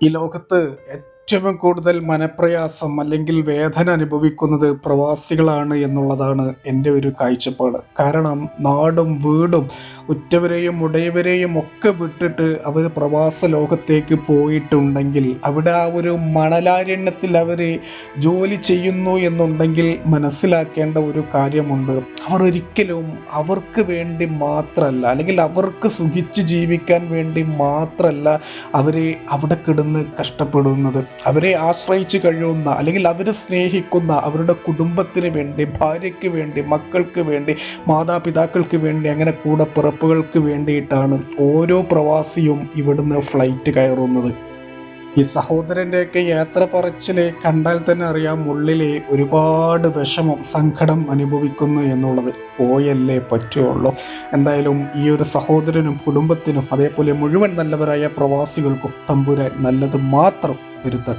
ഈ ലോകത്ത് ഏറ്റവും കൂടുതൽ മനപ്രയാസം അല്ലെങ്കിൽ വേദന അനുഭവിക്കുന്നത് പ്രവാസികളാണ് എന്നുള്ളതാണ് എന്റെ ഒരു കാഴ്ചപ്പാട്. കാരണം നാടും വീടും ഉറ്റവരെയും ഉടയവരെയും ഒക്കെ വിട്ടിട്ട് അവർ പ്രവാസ ലോകത്തേക്ക് പോയിട്ടുണ്ടെങ്കിൽ അവിടെ ആ ഒരു മണലാരണ്യത്തിൽ അവർ ജോലി ചെയ്യുന്നു എന്നുണ്ടെങ്കിൽ മനസ്സിലാക്കേണ്ട ഒരു കാര്യമുണ്ട്. അവർ ഒരിക്കലും അവർക്ക് വേണ്ടി മാത്രമല്ല അല്ലെങ്കിൽ അവർക്ക് സുഖിച്ച് ജീവിക്കാൻ വേണ്ടി മാത്രമല്ല അവർ അവിടെ കിടന്ന് കഷ്ടപ്പെടുന്നത്. അവരെ ആശ്രയിച്ച് കഴിയുന്ന അല്ലെങ്കിൽ അവരെ സ്നേഹിക്കുന്ന അവരുടെ കുടുംബത്തിന് വേണ്ടി ഭാര്യയ്ക്ക് വേണ്ടി മക്കൾക്ക് വേണ്ടി മാതാപിതാക്കൾക്ക് വേണ്ടി അങ്ങനെ കൂടെ പിറപ്പുകൾക്ക് വേണ്ടിയിട്ടാണ് ഓരോ പ്രവാസിയും ഇവിടുന്ന് ഫ്ലൈറ്റ് കയറുന്നത്. ഈ സഹോദരന്റെയൊക്കെ യാത്ര പറച്ചിൽ കണ്ടാൽ തന്നെ അറിയാം ഉള്ളിലെ ഒരുപാട് വിഷമം സങ്കടം അനുഭവിക്കുന്നു എന്നുള്ളത്. പോയല്ലേ പറ്റുള്ളൂ. എന്തായാലും ഈ ഒരു സഹോദരനും കുടുംബത്തിനും അതേപോലെ മുഴുവൻ നല്ലവരായ പ്രവാസികൾക്കും തമ്പുരാൻ നല്ലത് മാത്രം വരുത്തട്ടെ